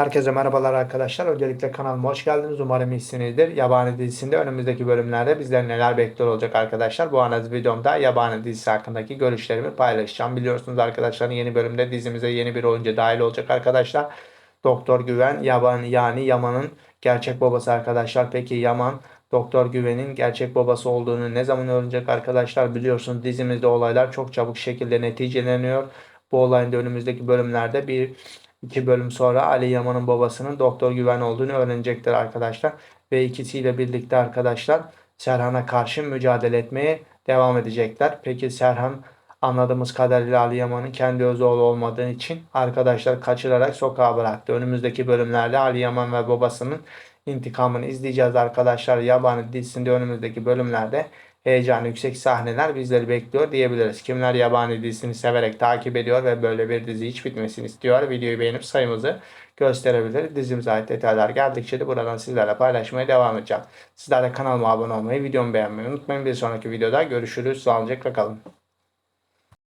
Herkese merhabalar arkadaşlar. Öncelikle kanalıma hoş geldiniz. Umarım iyisinizdir. Yabani dizisinde önümüzdeki bölümlerde bizleri neler bekliyor olacak arkadaşlar. Bu analiz videomda Yabani dizisi hakkındaki görüşlerimi paylaşacağım. Biliyorsunuz arkadaşlar yeni bölümde dizimize yeni bir oyuncu dahil olacak arkadaşlar. Doktor Güven Yaban yani Yaman'ın gerçek babası arkadaşlar. Peki Yaman Doktor Güven'in gerçek babası olduğunu ne zaman öğrenecek arkadaşlar? Biliyorsunuz dizimizde olaylar çok çabuk şekilde neticeleniyor. Bu olayın önümüzdeki bölümlerde bir iki bölüm sonra Ali Yaman'ın babasının Doktor Güven olduğunu öğrenecektir arkadaşlar. Ve ikisiyle birlikte arkadaşlar Serhan'a karşı mücadele etmeye devam edecekler. Peki Serhan anladığımız kadarıyla Ali Yaman'ın kendi öz oğlu olmadığı için arkadaşlar kaçırarak sokağa bıraktı. Önümüzdeki bölümlerde Ali Yaman ve babasının intikamını izleyeceğiz arkadaşlar. Yabani dizisinde önümüzdeki bölümlerde heyecan yüksek sahneler bizleri bekliyor diyebiliriz. Kimler yabani dizisini severek takip ediyor ve böyle bir dizi hiç bitmesini istiyor. Videoyu beğenip sayımızı gösterebilir. Dizimize ait detaylar geldikçe de buradan sizlerle paylaşmaya devam edeceğim. Sizler de kanalıma abone olmayı, videomu beğenmeyi unutmayın. Bir sonraki videoda görüşürüz. Sağlıcakla kalın.